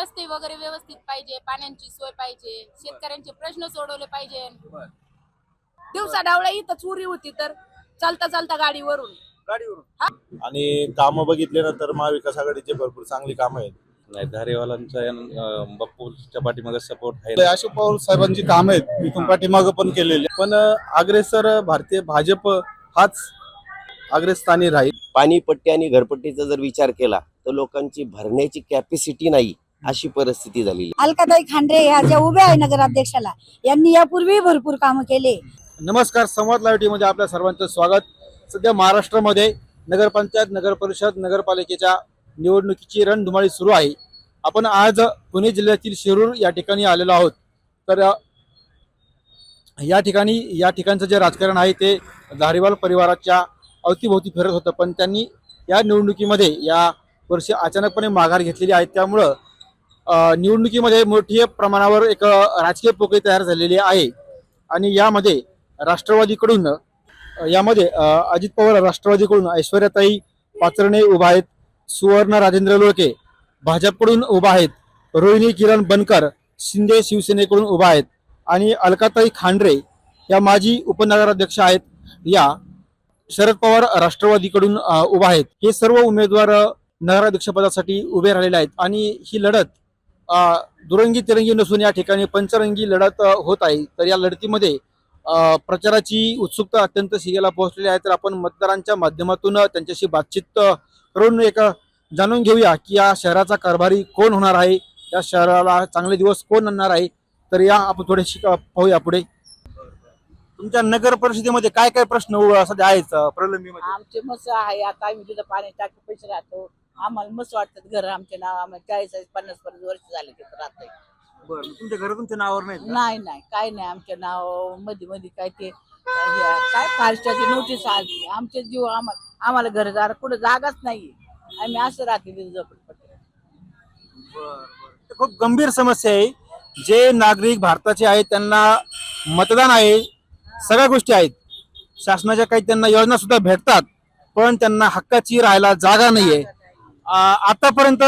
रस्ते वगैरे व्यवस्थित पाहिजे पाण्याची सोय पाहिजे शेतकऱ्यांचे प्रश्न सोडवले पाहिजे. दिवसा डावळ्या इथं चोरी होती तर चालता चालता गाडीवरून. गाडीवरून. आणि कामं बघितल्यानंतर महाविकास आघाडीचे भरपूर चांगली कामं आहेत. नाही धारेवालांचा अं, बाप्पूच्या पाठीमागे सपोर्ट आहे अशोक पवार साहेबांची काम आहेत इथून पाठीमागं पण केलेली पण अग्रेसर भारतीय भाजप हाच अग्रस्थानी राहील. पाणीपट्टी आणि घरपट्टीचा जर विचार केला तर लोकांची भरण्याची कॅपॅसिटी नाही. अशी परिस्थिती झालेली अलकाताई खांडे ह्या ज्या उभ्या आहे नगराध्यक्षाला यांनी यापूर्वी भरपूर कामं केले. नमस्कार संवाद लाईव्हमध्ये आपल्या सर्वांचं स्वागत. सध्या महाराष्ट्रामध्ये नगरपंचायत नगर परिषद नगरपालिकेच्या निवडणुकीची रणधुमाळी सुरू आहे. आपण आज पुणे जिल्ह्यातील शिरूर या ठिकाणी आलेलो आहोत. तर या ठिकाणी या ठिकाणचं जे राजकारण आहे ते धारीवाल परिवाराच्या अवतीभोवती फिरत होतं. पण त्यांनी या निवडणुकीमध्ये या वर्षी अचानकपणे माघार घेतलेली आहे. त्यामुळं निवडणुकीमध्ये मोठ्या प्रमाणावर एक राजकीय पोकळी तयार झालेली आहे. आणि यामध्ये राष्ट्रवादीकडून यामध्ये अजित पवार राष्ट्रवादीकडून ऐश्वर्याताई पाचरणे उभा आहेत सुवर्ण राजेंद्र लोळके भाजपकडून उभा आहेत रोहिणी किरण बनकर शिंदे शिवसेनेकडून उभा आहेत आणि अलकाताई खांडरे या माजी उपनगराध्यक्ष आहेत. या शरद पवार राष्ट्रवादीकडून उभा आहेत. हे सर्व उमेदवार नगराध्यक्षपदासाठी उभे राहिलेले आहेत. आणि ही लढत दुरंगी तिरंगी नसून या ठिकाणी पंचरंगी लढत होत आहे. तर या लढतीमध्ये प्रचाराची उत्सुकता अत्यंत शिगेला पोहोचलेली आहे. तर आपण मतदारांच्या माध्यमातून त्यांच्याशी बातचीत करून एक जाणून घेऊया की या शहराचा कारभारी कोण होणार आहे? या शहराला चांगले दिवस कोण आणणार आहे? तर या आपण थोडेशी पाहूया पुढे. तुमच्या नगर परिषदेमध्ये काय काय प्रश्न सध्या आहेत प्रलंबी आमचे मस्त आहे. आता आम्ही तिथं पाणी टाकी पैसे राहतो. आम्हाला मस्त वाटतात घर आमचे नाव आम्हाला चाळीस पन्नास पन्नास वर्ष झाले तिथं राहतोय. बरं तुमच्या घर तुमच्या नावावर नाही नाही नाही काय नाही आमच्या नावमध्ये मध्ये काय ते हे, काय फारशाची नोटीस आली आमचे जीव आम्हाला आम्हाला घरदार कुठं जागाच नाही. आम्ही असं राहते तिथं झोपडपट्टी. खूप गंभीर समस्या आहे. जे नागरिक भारताचे आहेत त्यांना मतदान आहे. सगळ्या गोष्टी आहेत. शासनाच्या काही त्यांना योजना सुद्धा भेटतात पण त्यांना हक्काची राहायला जागा नाहीये. आतापर्यंत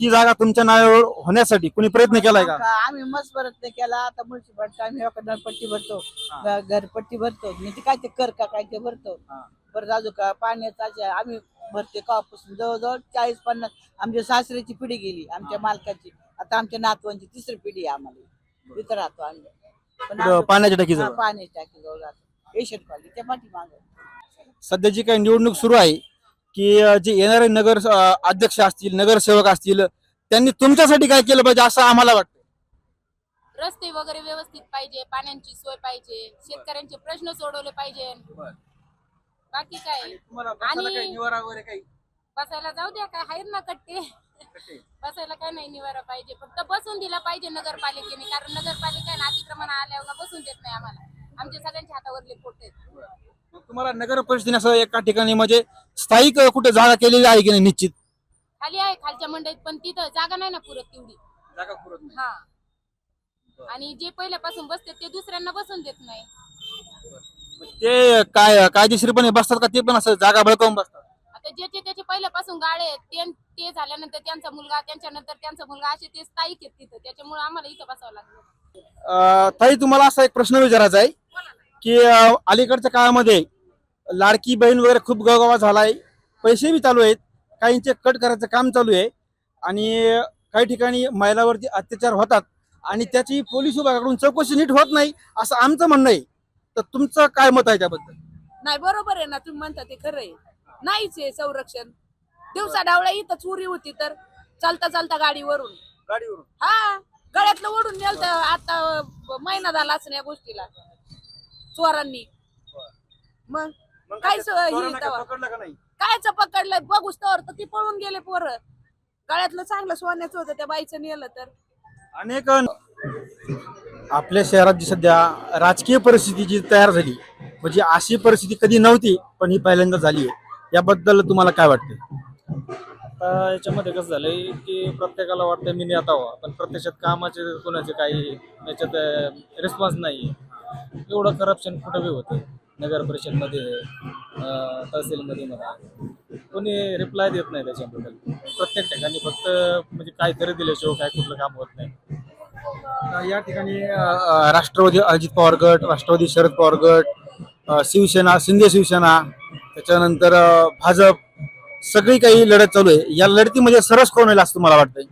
ती जागा तुमच्या नावावर होण्यासाठी कुणी प्रयत्न केलाय का? आम्ही मस्त प्रयत्न केला. आता मुळशी भरतो आम्ही एका पट्टी भरतो. घ- घरपट्टी भरतो. म्हणजे काय ते कर का काय ते भरतो. परत अजून का पाण्याचा जे आम्ही भरते कापासून जवळजवळ चाळीस पन्नास आमच्या सासऱ्याची पिढी गेली आमच्या मालकाची. आता आमच्या नातवांची तिसरी पिढी आहे आम्हाला. इथं राहतो आम्ही. पण आमचं- पाण्याच्या टाकी हा, पाण्याच्या टाकी जवळ राहतो. एशियन त्या पाठीमागं. सध्या जी काही निवडणूक सुरू आहे की जे येणारे नगर अध्यक्ष असतील नगरसेवक असतील त्यांनी तुमच्यासाठी काय केलं पाहिजे असं आम्हाला वाटतं रस्ते वगैरे व्यवस्थित पाहिजे पाण्याची सोय पाहिजे शेतकऱ्यांचे प्रश्न सोडवले पाहिजे. बाकी काय? आणि- बसायला जाऊ द्या काय आहेत ना कट्टे. बसायला काय नाही निवारा पाहिजे. फक्त बसून दिला पाहिजे नगरपालिकेने कारण नगरपालिका अतिक्रमण आल्यावर बसून देत नाही आम्हाला. आमच्या सगळ्यांच्या हातावरले पोट आहेत. तुम्हाला नगर परिषदेने असं एका ठिकाणी म्हणजे स्थायिक कुठे जागा केलेली आहे की नाही निश्चित? खाली आहे खालच्या मंडईत पण तिथं जागा नाही ना पुरत तेवढी. हा. आणि जे पहिल्यापासून बसते ते दुसऱ्यांना बसून देत नाही. ते काय कायदेशीरपणे बसतात का? ते पण असं जागा बळकावून बसतात. आता ज्याचे त्याचे पहिल्यापासून गाळे आहेत ते ते झाल्यानंतर त्यांचा मुलगा त्यांच्यानंतर त्यांचा मुलगा असे ते स्थायिक आहेत तिथं. त्याच्यामुळे आम्हाला इथं बसावं लागलं. ताई तुम्हाला असा एक प्रश्न विचारायचा आहे. की अलीकडच्या काळामध्ये लाडकी बहीण वगैरे खूप गवगवा झालाय. पैसे बी चालू आहेत. काहींचे कट करायचं काम चालू आहे. आणि काही ठिकाणी महिलावरती अत्याचार होतात. आणि त्याची पोलीस विभागाकडून चौकशी नीट होत नाही असं आमचं म्हणणं आहे. तर तुमचं काय मत आहे त्याबद्दल? नाही बरोबर आहे ना. तुम्ही म्हणता ते खरं आहे. नाहीच आहे संरक्षण. दिवसा डावळ्या इथं चोरी होती तर चालता चालता गाडीवरून. गाडीवरून. हा गळ्यातलं ओढून नेलं तर आता महिना झाला असं या गोष्टीला. चोरांनी. मग काय स- हे तेव्हा? पकडलं का नाही? कायच पकडलं बघूच तर तर ती पळून गेले पोरं. गळ्यातलं चांगलं सोन्याचं होतं त्या बाईचं नेलं तर. अनेक आपल्या शहरात जी सध्या राजकीय परिस्थिती जी तयार झाली म्हणजे अशी परिस्थिती कधी नव्हती पण ही पहिल्यांदा झाली आहे याबद्दल तुम्हाला काय वाटतं आता याच्यामध्ये कसं झालंय की प्रत्येकाला वाटतं मी नेता व्हा पण प्रत्यक्षात कामाचे कोणाचे काही याच्यात रिस्पॉन्स नाही एवढं करप्शन कुठं बी होतं? नगर परिषदमध्ये तहसीलमध्ये म्हणा. कोणी रिप्लाय देत नाही त्याच्याबद्दल. प्रत्येक ठिकाणी फक्त म्हणजे काहीतरी दिल्याशिवाय काय कुठलं काम होत नाही. या ठिकाणी राष्ट्रवादी अजित पवार गट राष्ट्रवादी शरद पवार गट शिवसेना शिंदे शिवसेना त्याच्यानंतर भाजप सगळी काही लढत चालू आहे. या लढतीमध्ये सरस कोण होईल असं तुम्हाला वाटतंय?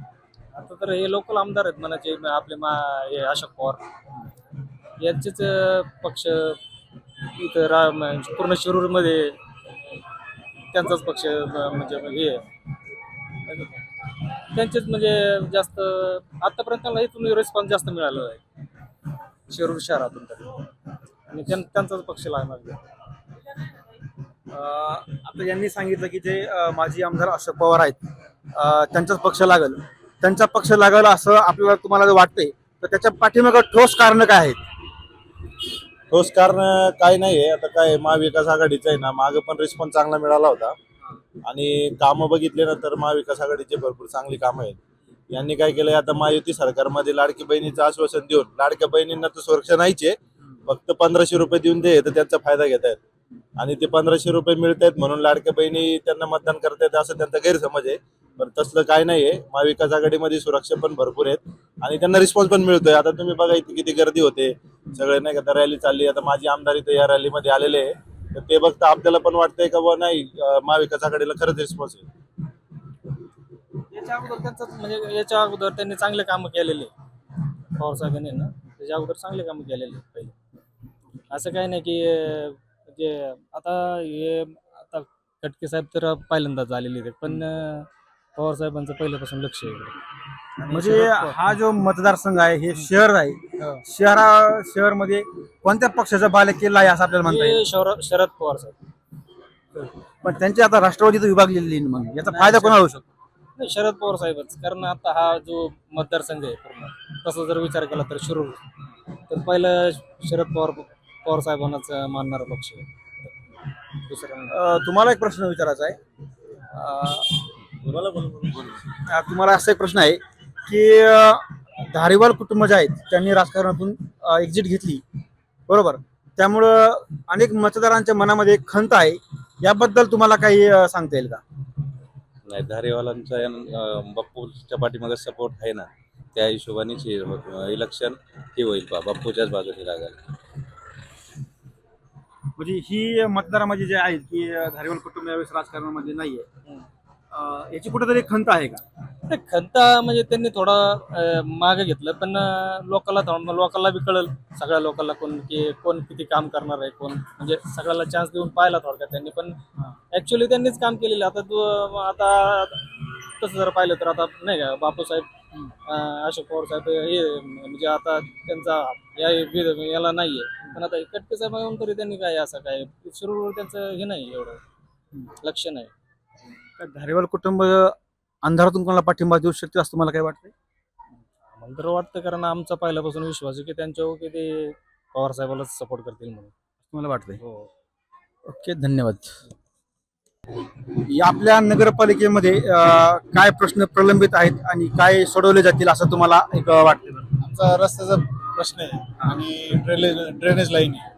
आता तर हे लोकल आमदार आहेत म्हणाचे आपले मा हे अशोक पवार. यांचेच पक्ष इथं रा म्हणजे पूर्ण शिरूरमध्ये त्यांचाच पक्ष म्हणजे हे आहे. त्यांचेच म्हणजे जास्त आतापर्यंत त्यांना इथून रिस्पॉन्स जास्त मिळालेला आहे. शिरूर शहरातून तरी. आणि त्यां- त्यांचाच पक्ष लागणार आता यांनी सांगितलं की जे माजी आमदार अशोक पवार आहेत त्यांचाच पक्ष लागल. त्यांचा पक्ष लागल असं आपल्याला तुम्हाला जर वाटतंय तर त्याच्या पाठीमागं ठोस कारण काय आहेत? ठोस कारण काय नाहीये. आता काय महाविकास आघाडीचं आहे ना मागं पण रिस्पॉन्स चांगला मिळाला होता. आणि कामं बघितले ना तर महाविकास आघाडीचे भरपूर चांगली कामं आहेत. यांनी काय केलंय आता महायुती सरकारमध्ये लाडकी बहिणीचं आश्वासन देऊन लाडक्या बहिणींना तर सुरक्षा नाहीच आहे. फक्त पंधराशे रुपये देऊन दे तर त्यांचा फायदा घेत आहेत आणि ते पंधराशे रुपये मिळत आहेत म्हणून लाडक्या बहिणी त्यांना मतदान करतायत असं त्यांचा गैरसमज आहे. पण तसलं काय नाहीये. महाविकास आघाडीमध्ये सुरक्षा पण भरपूर आहेत. आणि त्यांना रिस्पॉन्स पण मिळतोय. आता तुम्ही बघा इथे किती गर्दी होते. सगळे नाही का रॅली चालली. आता माझी आमदार इथे या रॅलीमध्ये आलेले आहे. तर ते बघता आपल्याला पण वाटतंय का बुवा नाही महाविकास आघाडीला खरंच रिस्पॉन्स आहे? याच्या अगोदर त्यांचं म्हणजे याच्या अगोदर त्यांनी चांगले कामं केलेले. पवार साहेबांनी ना त्याच्या अगोदर चांगले कामं केलेले पहिले. असं काही नाही की म्हणजे आता हे आता खटके साहेब तर पहिल्यांदाच आलेले आहेत पण अं, पवार साहेबांचं पहिल्यापासून लक्ष आहे इकडे. आणि म्हणजे शरद पवार- हा जो मतदारसंघ आहे हे शहर आहे. शहरा शहरमध्ये कोणत्या पक्षाचा बाले केला आहे असं आपल्याला म्हणता येईल? हे शरद शरद पवार साहेब. पण त्यांची आता राष्ट्रवादीत विभागलेली आहे मग. याचा फायदा कोणाला होऊ शकतो? नाही शरद पवार साहेबच. कारण आता हा जो मतदारसंघ आहे पूर्ण तसा जर विचार केला तर शिरूर तर पहिलं शरद पवार पवार साहेबांनाच मानणारा पक्ष आहे दुसरं नाही. अ, तुम्हाला एक प्रश्न विचारायचा आहे. अ, अ, तुम्हाला असा एक प्रश्न आहे की अ, धारीवाल कुटुंब जे आहेत त्यांनी राजकारणातून एक्झिट घेतली. बरोबर? त्यामुळं अनेक मतदारांच्या मनामध्ये एक खंत आहे. याबद्दल तुम्हाला काही अ, सांगता येईल का? नाही धारेवालांचा अं, बाप्पूच्या पाठीमागे सपोर्ट आहे ना त्या हिशोबानेच हे होत- इलेक्शन हे होईल बा बाप्पूच्याच बाजूने लागेल म्हणजे ही मतदारामध्ये जे आहेत की अ, धारीवाल कुटुंब यावेळेस राजकारणामध्ये नाहीये. याची कुठेतरी खंत आहे का? नाही, खंता म्हणजे त्यांनी थोडं मागे घेतलं पण अं, लोकांना थोडं लोकांना बी कळलं सगळ्या लोकांना कोण की कोण किती काम करणार आहे कोण म्हणजे सगळ्याला चान्स देऊन पाहिला थोडक्यात त्यांनी पण ऍक्च्युली त्यांनीच काम केलेलं आता तू आता तसं जर पाहिलं तर आता नाही का बापूसाहेब अं, अशोक पवार साहेब हे म्हणजे आता त्यांचा या याला नाहीये. पण आता कटके साहेब तरी त्यांनी काय असं काय सुरू त्यांचं हे नाही एवढं. लक्ष नाही. का धारीवाल कुटुंब अंधारातून कोणाला पाठिंबा देऊ शकते असं तुम्हाला काय वाटतंय? मला तर वाटतं कारण आमचा पहिल्यापासून विश्वास आहे की त्यांच्यावर की ते पवार साहेबालाच सपोर्ट करतील म्हणून. तुम्हाला वाटतंय? हो. ओके धन्यवाद. या आपल्या नगरपालिकेमध्ये अ, काय प्रश्न प्रलंबित आहेत आणि काय सोडवले जातील असं तुम्हाला एक वाटतं? आमचा रस्त्याचा प्रश्न आहे. आणि ड्रेनेज ड्रेनेज लाईन आहे.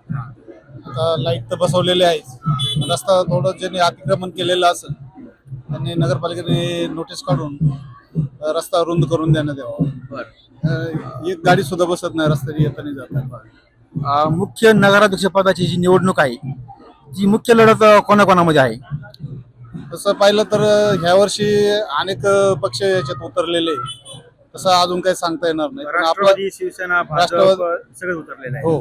आता लाइट तर बसवलेले आहेच रस्ता थोडं ज्यांनी अतिक्रमण केलेलं असेल त्यांनी नगरपालिकेने नोटीस काढून अ, रस्ता रुंद करून देण्यात यावा. अ, एक गाडी सुद्धा बसत नाही रस्त्याने येताना जातात अ, मुख्य नगराध्यक्ष पदाची जी निवडणूक आहे ती मुख्य लढत अ, कोणाकोणामध्ये आहे? तसं पाहिलं तर अ, ह्या वर्षी अनेक अ, पक्ष याच्यात उतरलेले आहे. तसं अजून काही सांगता येणार नाही. पण आपलं राष्ट्रवादी शिवसेना भाजप राष्ट्रवादी- सगळे उतरलेले आहे हो.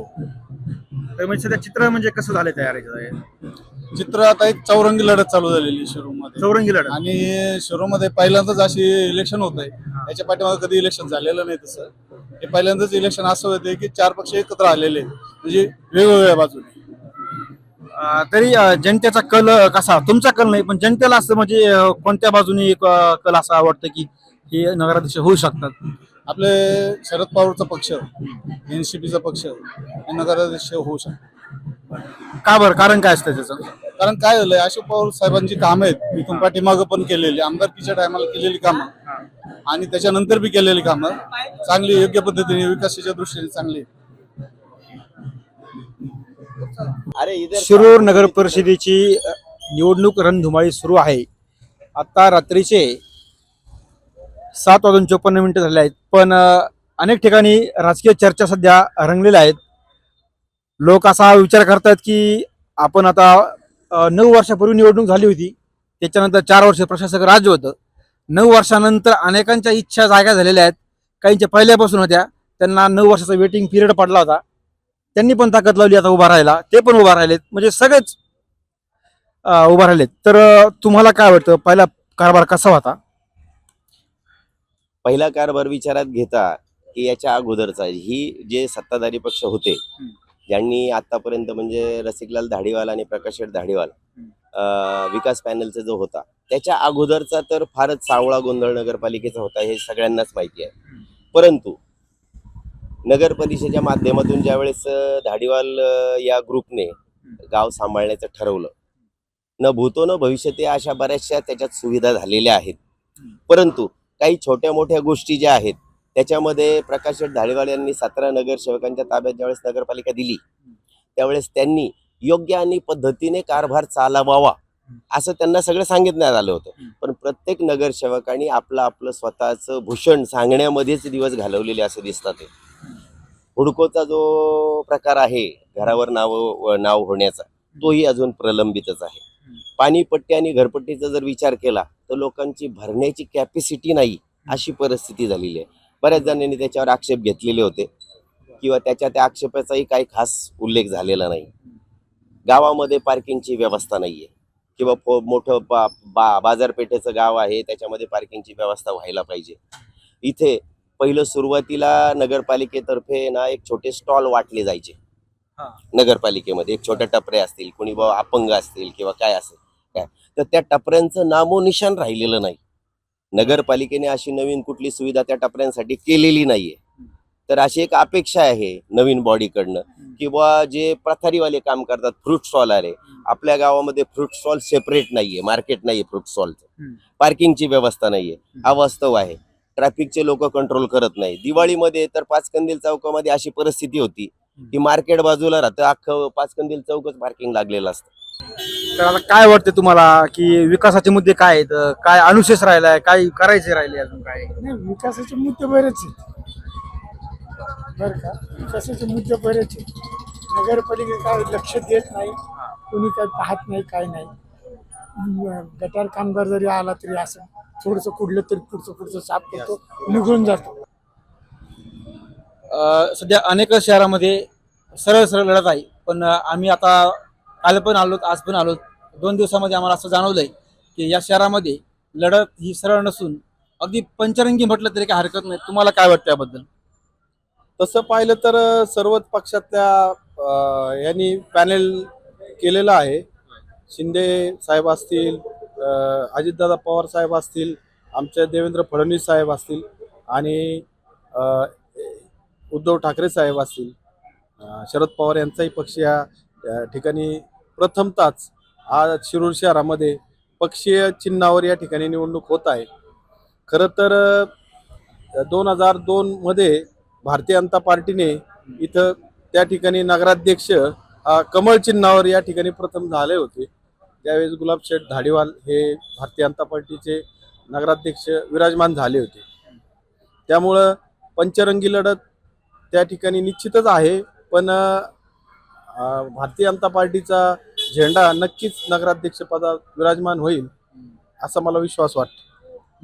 तर म्हणजे सध्या चित्र म्हणजे कसं झालंय तयार आहे चित्र आता एक चौरंगी लढत चालू झालेली शिरूरमध्ये चौरंगी लढत. आणि शिरूरमध्ये पहिल्यांदाच अशी इलेक्शन होत आहे याच्या पाठीमागे कधी इलेक्शन झालेलं नाही तसं. हे पहिल्यांदाच इलेक्शन असं होते की चार पक्ष एकत्र आलेले आहेत. म्हणजे वेगवेगळ्या बाजूने. अ, तरी अ, जनतेचा कल अ, कसा? तुमचा कल नाही पण जनतेला असं म्हणजे अ, कोणत्या बाजूने एक, अ, कल असा आवडतं की हे नगराध्यक्ष होऊ शकतात. आपले शरद पवारचा पक्ष एनसीपीचा पक्ष हे नगराध्यक्ष होऊ शकतो का बरं? कारण काय असतं त्याचं? कारण काय झालंय अशोक पवार साहेबांची कामं आहेत. इथून पाठीमागं पण केलेली आमदारकीच्या टायमाला केलेली कामं. आणि त्याच्यानंतर बी केलेली कामं. चांगली योग्य पद्धतीने विकासाच्या दृष्टीने चांगली आहेत. अरे इधर शिरूर नगर परिषदेची अ, निवडणूक रणधुमाळी सुरू आहे. आता रात्रीचे सात वाजून चोपन्न मिनिटं झाले आहेत. पण अनेक ठिकाणी राजकीय चर्चा सध्या रंगलेल्या आहेत. लोक असा विचार करतात की आपण आता नऊ वर्षापूर्वी निवडणूक झाली होती. त्याच्यानंतर चार वर्ष प्रशासक राज्य होतं. नऊ वर्षानंतर अनेकांच्या इच्छा जागा झालेल्या आहेत. काहींच्या पहिल्यापासून होत्या. त्यांना नऊ वर्षाचा वेटिंग पिरियड पडला होता. त्यांनी पण ताकद लावली आता उभा राहायला. ते पण उभा राहिलेत. म्हणजे सगळेच उभा राहिलेत. तर तुम्हाला काय वाटतं? पहिला कारभार कसा होता? पहिला कारभार विचारात घेता की याच्या अगोदरचा ही जे सत्ताधारी पक्ष होते ज्यांनी आतापर्यंत म्हणजे रसिकलाल धाडीवाल आणि प्रकाश शेठ धाडीवाल विकास पॅनलचा जो होता त्याच्या अगोदरचा तर फारच सावळा गोंधळ नगरपालिकेचा होता हे सगळ्यांनाच माहिती आहे. परंतु नगर परिषदेच्या माध्यमातून ज्यावेळेस धाडीवाल या ग्रुपने गाव सांभाळण्याचं ठरवलं न भूतो न भविष्यते अशा बऱ्याचशा त्याच्यात सुविधा झालेल्या आहेत. परंतु काही छोट्या मोठ्या गोष्टी ज्या आहेत त्याच्यामध्ये प्रकाश शेठ यांनी सतरा नगरसेवकांच्या ताब्यात ज्यावेळेस नगरपालिका दिली त्यावेळेस त्यांनी योग्य आणि पद्धतीने कारभार चालवावा असं त्यांना सगळं सांगितण्यात आलं होतं. पण प्रत्येक नगरसेवकांनी आपलं आपलं स्वतःचं भूषण सांगण्यामध्येच दिवस घालवलेले असे दिसतात हुडकोचा जो प्रकार आहे घरावर नाव नाव होण्याचा तोही अजून प्रलंबितच आहे. पाणीपट्टी आणि घरपट्टीचा जर विचार केला तर लोकांची भरण्याची कॅपॅसिटी नाही अशी परिस्थिती झालेली आहे. बऱ्याच जणांनी त्याच्यावर आक्षेप घेतलेले होते किंवा त्याच्या त्या आक्षेपाचाही काही खास उल्लेख झालेला नाही. गावामध्ये पार्किंगची व्यवस्था नाहीये. किंवा पो- मोठं बा, बा बाजारपेठेचं गाव आहे त्याच्यामध्ये पार्किंगची व्यवस्था व्हायला पाहिजे. इथे पहिलं सुरुवातीला नगरपालिकेतर्फे ना एक छोटे स्टॉल वाटले जायचे. नगरपालिकेमध्ये एक छोट्या टपऱ्या असतील कोणी बाबा अपंग असतील किंवा काय असेल. काय? तर त्या टपऱ्यांचं नामोनिशान राहिलेलं नाही. नगरपालिकेने अशी नवीन कुठली सुविधा त्या टपऱ्यांसाठी केलेली नाहीये. तर अशी एक अपेक्षा आहे नवीन बॉडीकडनं किंवा जे प्रथारीवाले काम करतात फ्रूट स्टॉल आले आपल्या गावामध्ये फ्रूट स्टॉल सेपरेट नाहीये मार्केट नाहीये फ्रूट स्टॉलचं. पार्किंगची व्यवस्था नाहीये हा वास्तव आहे. ट्रॅफिकचे लोक कंट्रोल करत नाही. दिवाळीमध्ये तर पाचकंदील चौकामध्ये अशी परिस्थिती होती की मार्केट बाजूला राहतं अख्खं पाचकंदील चौकच पार्किंग लागलेलं असतं. तर आता काय वाटतं तुम्हाला की विकासाचे मुद्दे काय आहेत? काय अनुशेष राहिलाय? काय करायचे राहिले अजून काय? नाही विकासाचे मुद्दे बरेच आहेत. बरं का? विकासाचे मुद्दे बरेच आहेत. नगरपालिका काय लक्ष देत नाही. कोणी काय पाहत नाही काय नाही. गटार कामगार जरी आला तरी असं थोडंसं कुडलं तरी पुढचं पुढचं साफ करतो निघून जातो. अ, सध्या अनेक शहरामध्ये सरळ सरळ लढत आहे. पण अ, आम्ही आता काल पण आलो आज पण आलो. दोन दिवसामध्ये आम्हाला असं जाणवलंय की या शहरामध्ये लढत ही सरळ नसून अगदी पंचरंगी म्हटलं तरी काही हरकत नाही. तुम्हाला काय वाटतं याबद्दल? तसं पाहिलं तर सर्वच पक्षातल्या यांनी पॅनेल केलेलं आहे. शिंदे साहेब असतील अजितदादा पवार साहेब असतील आमचे देवेंद्र फडणवीस साहेब असतील आणि उद्धव ठाकरे साहेब असतील. शरद पवार यांचाही पक्ष या ठिकाणी प्रथमताच आज शिरूर शहरामध्ये पक्षीय चिन्हावर या ठिकाणी निवडणूक होत आहे. खरं तर दोन हजार दोनमध्ये भारतीय जनता पार्टीने इथं त्या ठिकाणी नगराध्यक्ष हा कमळ चिन्हावर या ठिकाणी प्रथम झाले होते. त्यावेळेस गुलाबशेठ धाडीवाल हे भारतीय जनता पार्टीचे नगराध्यक्ष विराजमान झाले होते. त्यामुळं पंचरंगी लढत त्या ठिकाणी निश्चितच आहे. पण भारतीय जनता पार्टीचा झेंडा नक्कीच नगराध्यक्षपदा विराजमान होईल असा मला विश्वास वाटतो.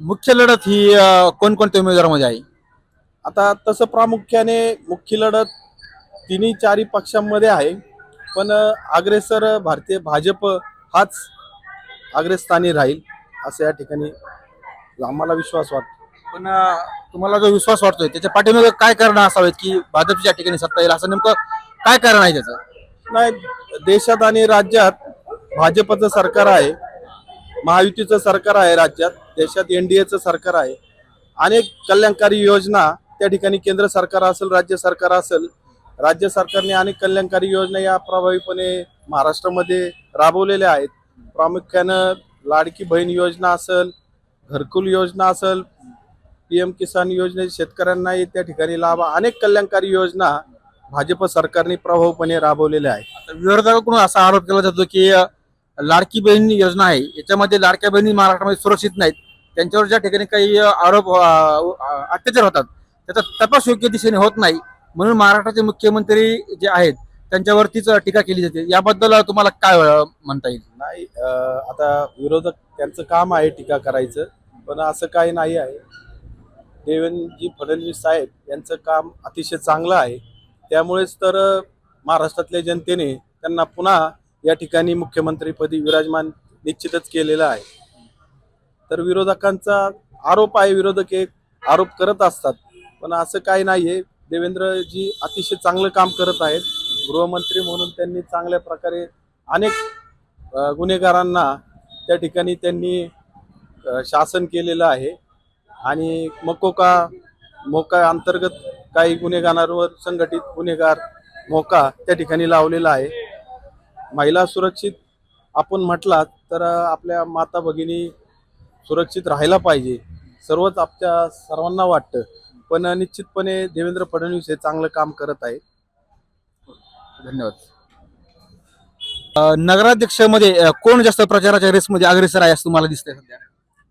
मुख्य लढत ही कोणकोणत्या उमेदवारामध्ये आहे? आता तसं प्रामुख्याने मुख्य लढत तिन्ही चारी पक्षांमध्ये आहे पण अग्रेसर भारतीय भाजप हाच अग्रस्थानी राहील असं या ठिकाणी आम्हाला विश्वास वाटतो. पण तुम्हाला जो विश्वास वाटतोय त्याच्या पाठीमागे काय कारण असावेत की भाजपच्या ठिकाणी सत्ता येईल असं नेमकं काय कारण आहे त्याचं? नाही देशात आणि राज्यात भाजपचं सरकार आहे महायुतीचं सरकार आहे राज्यात देशात एनडीएचं सरकार आहे. अनेक कल्याणकारी योजना त्या ठिकाणी केंद्र सरकार असेल राज्य सरकार असेल राज्य सरकारने अनेक कल्याणकारी योजना या प्रभावीपणे महाराष्ट्रामध्ये राबवलेल्या आहेत. प्रामुख्यानं लाडकी बहीण योजना असेल घरकुल योजना असेल पी एम किसान योजने शेतकऱ्यांनाही त्या ठिकाणी लाभ अनेक कल्याणकारी योजना भाजप सरकारने प्रभावपणे राबवलेले आहे. आता विरोधकाकडून असा आरोप केला जातो की अ, लाडकी बहीण योजना आहे. याच्यामध्ये लाडक्या बहिणी महाराष्ट्रामध्ये सुरक्षित नाहीत. त्यांच्यावर ज्या ठिकाणी काही अ, आरोप अ, अ, अत्याचार होतात त्याचा तपास योग्य दिशेने होत नाही म्हणून महाराष्ट्राचे मुख्यमंत्री जे आहेत त्यांच्यावरतीच टीका केली जाते. याबद्दल तुम्हाला काय अ, म्हणता येईल? नाही अं, आता विरोधक त्यांचं काम आहे टीका करायचं पण असं काही नाही आहे. देवेंद्रजी फडणवीस साहेब यांचं काम अतिशय चांगलं आहे. त्यामुळेच तर महाराष्ट्रातल्या जनतेने त्यांना पुन्हा या ठिकाणी मुख्यमंत्रीपदी विराजमान निश्चितच केलेलं आहे. तर विरोधकांचा आरोप आहे विरोधक एक आरोप करत असतात. पण असं काही नाही आहे देवेंद्रजी अतिशय चांगलं काम करत आहेत. गृहमंत्री म्हणून त्यांनी चांगल्या प्रकारे अनेक गुन्हेगारांना त्या ठिकाणी त्यांनी शासन केलेलं आहे. आणि मकोका मोका अंतर्गत काही गुन्हेगारांवर संघटित गुन्हेगार मोका त्या ठिकाणी लावलेला आहे. महिला सुरक्षित आपण म्हटलात तर आपल्या माता भगिनी सुरक्षित राहायला पाहिजे. सर्वच आपल्या सर्वांना वाटतं. पण निश्चितपणे देवेंद्र फडणवीस हे चांगलं काम करत आहे धन्यवाद. नगराध्यक्षमध्ये कोण जास्त प्रचाराच्या रेसमध्ये अग्रेसर आहे असं तुम्हाला दिसतंय सध्या?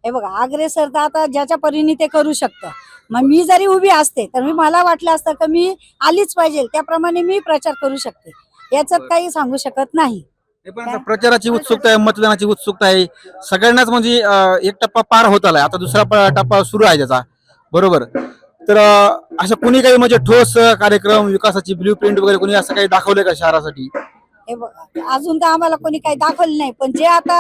हे बघा अग्रेसर तर आता ज्याच्या परीने ते करू शकतं. मग मी जरी उभी असते तर मी मला वाटलं असतं की मी आलीच पाहिजे त्याप्रमाणे मी प्रचार करू शकते. याच्यात काही सांगू शकत नाही. पण प्रचाराची उत्सुकता आहे मतदानाची उत्सुकता आहे. सगळ्यांनाच म्हणजे एक टप्पा पार होत आलाय. आता दुसरा टप्पा सुरू आहे त्याचा. बरोबर. तर अं, असं कुणी काही म्हणजे ठोस कार्यक्रम विकासाची ब्ल्यू प्रिंट वगैरे कोणी असं काही दाखवलंय का शहरासाठी? हे बघा अजून तर आम्हाला कोणी काही दाखवलं नाही पण जे आता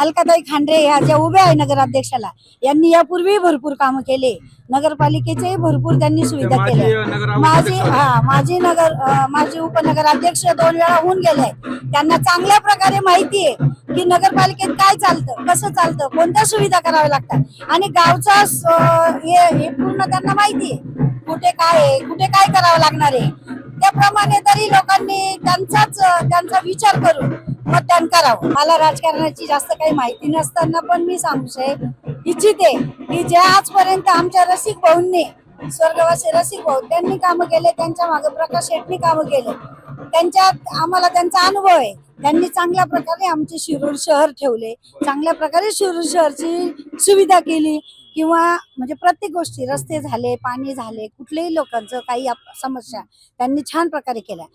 अलकाताई खांडरे ह्या ज्या उभ्या आहे नगराध्यक्षाला यांनी यापूर्वी भरपूर कामं केले. नगरपालिकेचे भरपूर त्यांनी सुविधा केल्या. माझी हा माझी नगर माझी उपनगराध्यक्ष दोन वेळा होऊन गेले. त्यांना चांगल्या प्रकारे माहिती आहे की नगरपालिकेत काय चालतं कसं चालतं कोणत्या सुविधा कराव्या लागतात. आणि गावचा हे पूर्ण त्यांना माहिती आहे. कुठे काय आहे कुठे काय करावं लागणार आहे. त्याप्रमाणे तरी लोकांनी त्यांचाच त्यांचा विचार करून मतदान करावं. मला राजकारणाची जास्त काही माहिती नसताना पण मी सांगू शक- इच्छिते की जे आजपर्यंत आमच्या रसिक भाऊंनी स्वर्गवासी रसिक भाऊ त्यांनी कामं केले त्यांच्या मागे प्रकाश शेटनी कामं केले. त्यांच्यात आम्हाला त्यांचा अनुभव आहे. त्यांनी चांगल्या प्रकारे आमचे शिरूर शहर ठेवले. चांगल्या प्रकारे शिरूर शहरची सुविधा केली. किंवा म्हणजे प्रत्येक गोष्टी रस्ते झाले पाणी झाले कुठल्याही लोकांचं काही आप- समस्या त्यांनी छान प्रकारे केल्या.